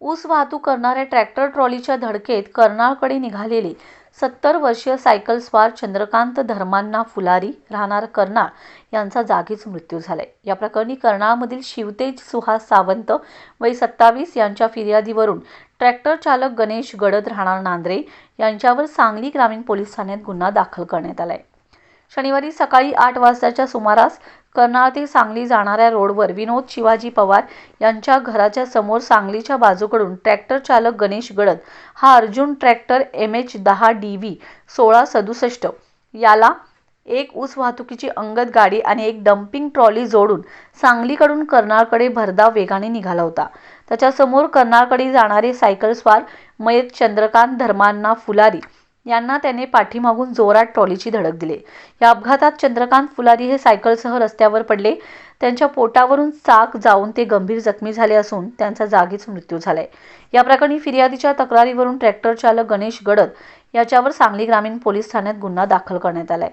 ऊस वाहतूक करणाऱ्या ट्रॅक्टर ट्रॉलीच्या धडकेत कर्नाळकडे निघालेले सत्तर वर्षीय सायकलस्वार चंद्रकांत धर्मांना फुलारी राहणार कर्नाळ यांचा जागीच मृत्यू झालाय. या प्रकरणी कर्नाळमधील शिवतेज सुहास सावंत वय सत्तावीस यांच्या फिर्यादीवरून ट्रॅक्टर चालक गणेश गडद राहणार नांद्रे यांच्यावर सांगली ग्रामीण पोलीस ठाण्यात गुन्हा दाखल करण्यात आलाय. शनिवारी सकाळी आठ वाजताच्या सुमारास कर्नाळ ते सांगली जाणाऱ्या रोडवर विनोद शिवाजी पवार यांच्या घराच्या समोर सांगलीच्या बाजूकडून ट्रॅक्टर चालक गणेश गडद हा अर्जुन ट्रॅक्टर एम एच दहा डी व्ही सोळा सदुसष्ट याला एक ऊस वाहतुकीची अंगद गाडी आणि एक डम्पिंग ट्रॉली जोडून सांगलीकडून कर्नाळकडे भरधाव वेगाने निघाला होता. त्याच्यासमोर कर्नाळकडे जाणारे सायकलस्वार मयत चंद्रकांत धर्मांना फुलारी यांना त्याने पाठीमागून जोरात ट्रॉलीची धडक दिली. या अपघातात चंद्रकांत फुलारी हे सायकलसह रस्त्यावर पडले. त्यांच्या पोटावरून चाक जाऊन ते गंभीर जखमी झाले असून त्यांचा जागीच मृत्यू झालाय. या प्रकरणी फिर्यादीच्या तक्रारीवरून ट्रॅक्टर चालक गणेश गडद याच्यावर सांगली ग्रामीण पोलीस ठाण्यात गुन्हा दाखल करण्यात आलाय.